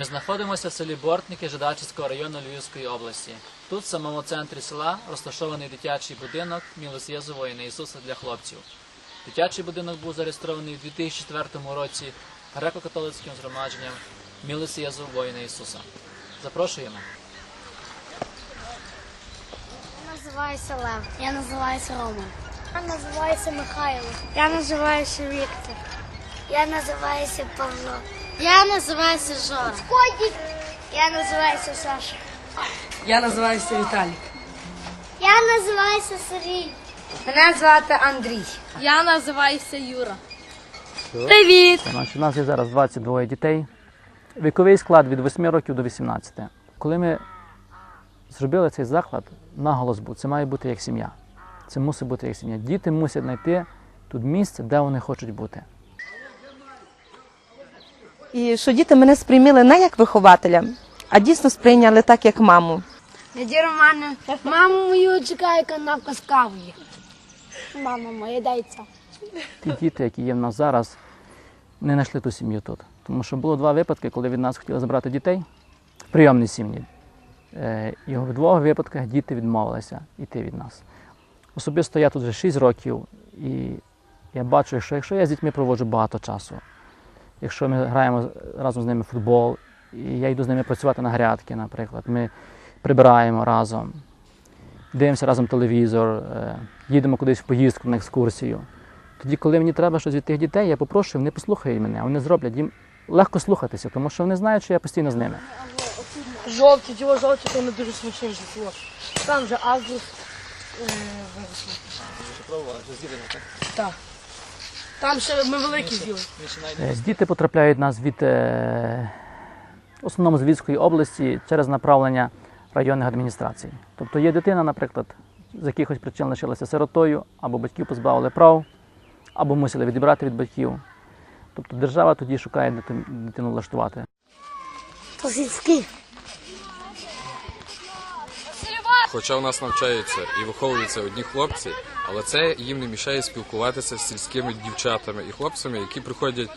Ми знаходимося в селі Бортники Жидачівського району Львівської області. Тут, в самому центрі села, розташований дитячий будинок Мілосєзу воїна Ісуса для хлопців. Дитячий будинок був зареєстрований у 2004 році греко-католицьким згромадженням Мілосєзу воїна Ісуса. Запрошуємо. Я називаюся Лев. Я називаюся Рома. Я називаюся Михайло. Я називаюся Віктор. Я називаюся Павло. Я називаюся Жора. Я називаюся Саша. Я називаюся Віталік. Я називаюся Сергій. Мене звати Андрій. Я називаюся Юра. Привіт! Значить, у нас є зараз 22 дітей. Віковий склад від 8 років до 18. Коли ми зробили цей заклад, наголос був, це має бути як сім'я. Це мусить бути як сім'я. Діти мусять знайти тут місце, де вони хочуть бути. І що діти мене сприйняли не як вихователя, а дійсно сприйняли так, як маму. Дяді Романе, маму мою чекає канавка з кавою. Мама моя дається. Ті діти, які є в нас зараз, не знайшли ту сім'ю тут. Тому що було два випадки, коли від нас хотіли забрати дітей в прийомні сім'ї. Е, І в двох випадках діти відмовилися йти від нас. Особисто я тут вже 6 років, і я бачу, що якщо я з дітьми проводжу багато часу, якщо ми граємо разом з ними в футбол, і я йду з ними працювати на грядки, наприклад, ми прибираємо разом, дивимося разом телевізор, е, їдемо кудись в поїздку на екскурсію. Тоді, коли мені треба щось від тих дітей, я попрошу, вони послухають мене, вони зроблять їм легко слухатися, тому що вони знають, що я постійно з ними. Жовті, ті жовті, то не дуже смачні вже було. Там же Агрус. е, Так. Там ще ми великі з'їли. Е, Діти потрапляють нас від е, в основному з Львівської області через направлення районних адміністрацій. Тобто є дитина, наприклад, з якихось причин лишилася сиротою, або батьків позбавили прав, або мусили відібрати від батьків. Тобто держава тоді шукає дитину влаштувати. То Хоча у нас навчаються і виховуються одні хлопці, але це їм не мішає спілкуватися з сільськими дівчатами і хлопцями, які приходять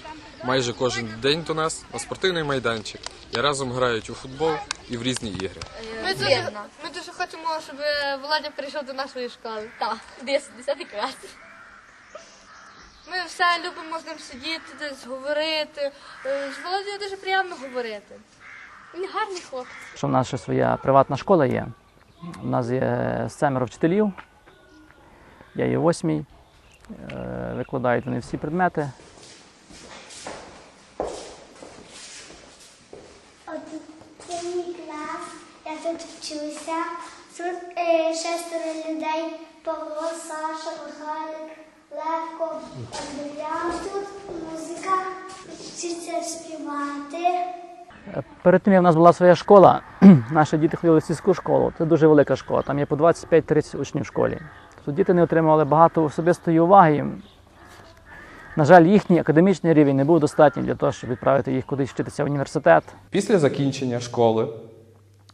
майже кожен день до нас на спортивний майданчик і разом грають у футбол і в різні ігри. Ми дуже, ми дуже хочемо, щоб Володя прийшов до нашої школи. Так, 10, 10 клас. Ми все любимо з ним сидіти, десь говорити. Е, З Володією дуже приємно говорити. Він гарний хлопець. Що в нас ще своя приватна школа є. У нас є семеро вчителів, я є восьмій. Е, Викладають вони всі предмети. Це мій я тут вчуся. Тут е, шестеро людей. Павло, Саша, Михайлик, Левко, Андріан. Тут музика, вчиться співати. Перед тим, як в нас була своя школа, наші діти ходили в сільську школу. Це дуже велика школа. Там є по 25-30 учнів в школі. Тобто діти не отримували багато особистої уваги. На жаль, їхній академічний рівень не був достатнім для того, щоб відправити їх кудись вчитися в університет. Після закінчення школи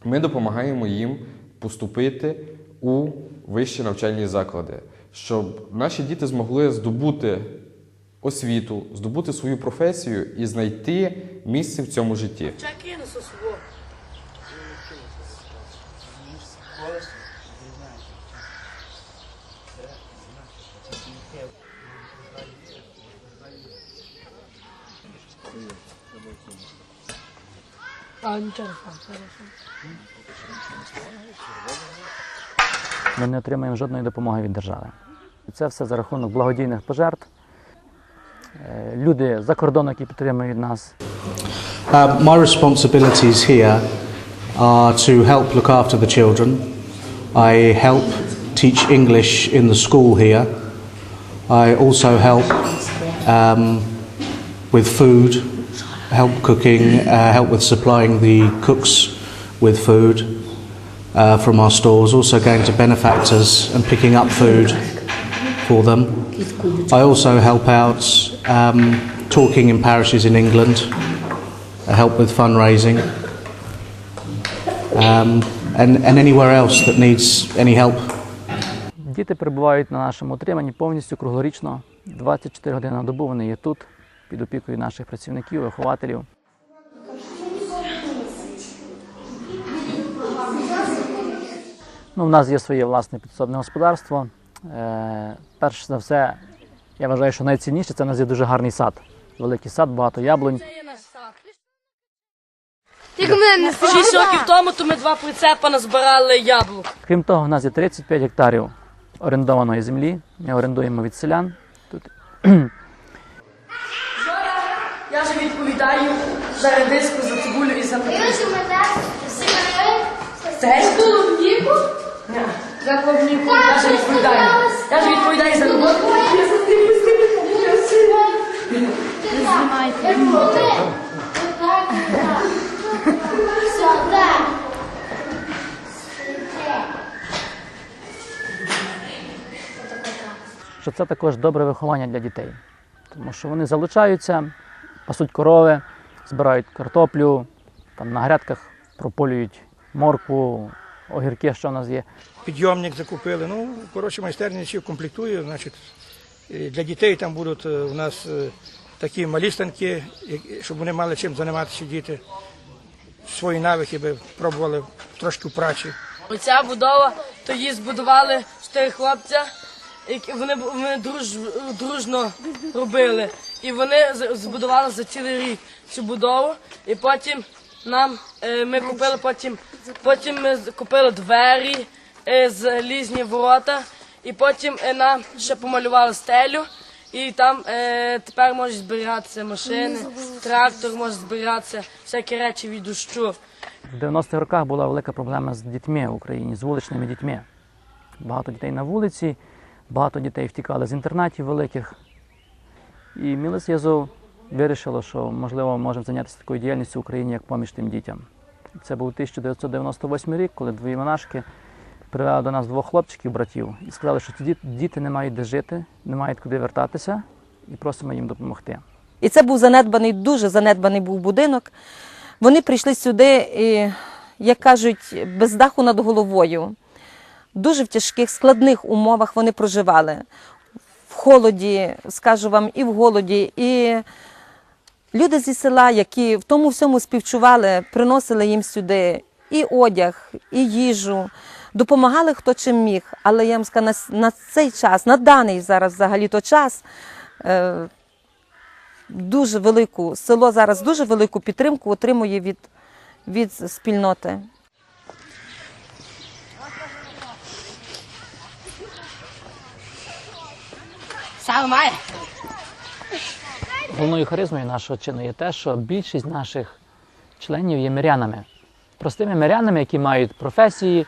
ми допомагаємо їм поступити у вищі навчальні заклади, щоб наші діти змогли здобути освіту, здобути свою професію і знайти місце в цьому житті. Ми не отримуємо жодної допомоги від держави. Це все за рахунок благодійних пожертв. Е, Люди за кордону, які підтримують нас, Uh, my responsibilities here are to help look after the children. I help teach English in the school here. I also help um, with food, help cooking, uh, help with supplying the cooks with food uh, from our stores, also going to benefactors and picking up food for them. I also help out um, talking in parishes in England, I help with fundraising, um, and, and anywhere else that needs any help. Діти перебувають на нашому утриманні повністю круглорічно. 24 години на добу вони є тут, під опікою наших працівників, вихователів. Ну, У нас є своє власне підсобне господарство. Е, перш за все, я вважаю, що найцінніше це у нас є дуже гарний сад. Великий сад, багато яблунь. Тільки не Шість років тому то ми два прицепа назбирали яблук. Крім того, у нас є 35 гектарів орендованої землі. Ми орендуємо від селян. Тут Я ж відповідаю за редиску, за цибулю і за петрушку. Теж клубніку. за клубніку. Я ж відповідаю. Я ж відповідаю за роботу. Що це також добре виховання для дітей, тому що вони залучаються, пасуть корови, збирають картоплю, там на грядках прополюють моркву, огірки, що в нас є. підйомник закупили. Ну, коротше, майстерня ще комплектує. Значить, е, для дітей там будуть е, у нас е, такі малі станки, щоб вони мали чим займатися діти. Свої навики би пробували трошки в праці. Оця будова, то її збудували чотири хлопця, які вони, вони друж, дружно робили. І вони збудували за цілий рік цю будову. І потім нам е, ми купили потім, потім ми купили двері, е, залізні ворота, і потім е, нам ще помалювали стелю. І там е, тепер можуть зберігатися машини, трактор може зберігатися, всякі речі від дощу. В 90-х роках була велика проблема з дітьми в Україні, з вуличними дітьми. Багато дітей на вулиці, багато дітей втікали з інтернатів великих. І Мілес Єзов вирішило, що можливо можемо зайнятися такою діяльністю в Україні, як поміж тим дітям. Це був 1998 рік, коли дві монашки привели до нас двох хлопчиків, братів, і сказали, що ці діти не мають де жити, не мають куди вертатися, і просимо їм допомогти. І це був занедбаний, дуже занедбаний був будинок. Вони прийшли сюди, і, як кажуть, без даху над головою. Дуже в тяжких, складних умовах вони проживали. В холоді, скажу вам, і в голоді. І люди зі села, які в тому всьому співчували, приносили їм сюди і одяг, і їжу. Допомагали хто чим міг. Але я вам скажу, на, на цей час, на даний зараз взагалі то час, е, дуже велику село зараз дуже велику підтримку отримує від, від спільноти. Головною харизмою нашого чину є те, що більшість наших членів є мирянами, простими мирянами, які мають професії,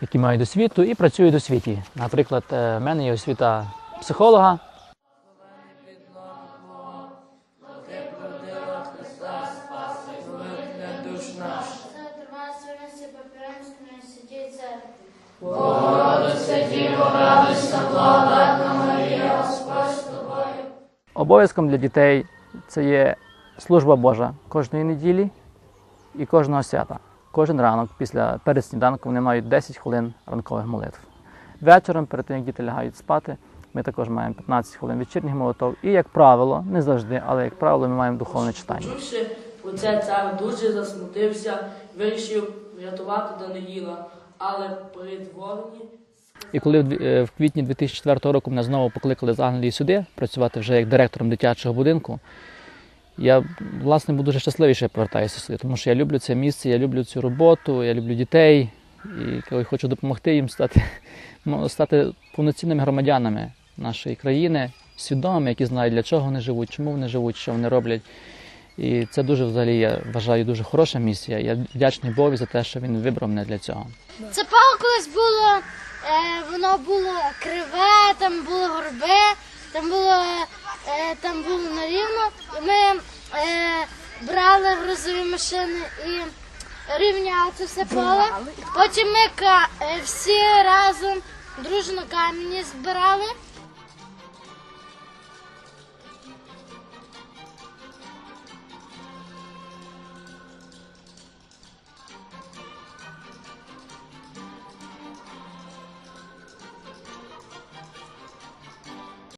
які мають освіту і працюють у світі. Наприклад, е, в мене є освіта психолога. Обов'язком для дітей це є служба Божа кожної неділі і кожного свята. Кожен ранок після перед сніданком вони мають 10 хвилин ранкових молитв. Вечором, перед тим як діти лягають спати, ми також маємо 15 хвилин вечірніх молитв. І, як правило, не завжди, але як правило, ми маємо духовне читання. Чувши про це, цар дуже засмутився, вирішив врятувати Даниїла, але при дворні І коли в е, квітні 2004 року мене знову покликали з Англії сюди працювати вже як директором дитячого будинку, я власне був дуже я повертаюся сюди, тому що я люблю це місце, я люблю цю роботу, я люблю дітей і коли хочу допомогти їм стати, ну, стати повноцінними громадянами нашої країни, свідомими, які знають, для чого вони живуть, чому вони живуть, що вони роблять. І це дуже взагалі я вважаю дуже хороша місія. Я вдячний Богу за те, що він вибрав мене для цього. Це поле колись було, воно було криве, там були горби, там було, е, там було нерівно. І ми е, брали грузові машини і рівняли це все поле. Потім ми е, всі разом дружно камені збирали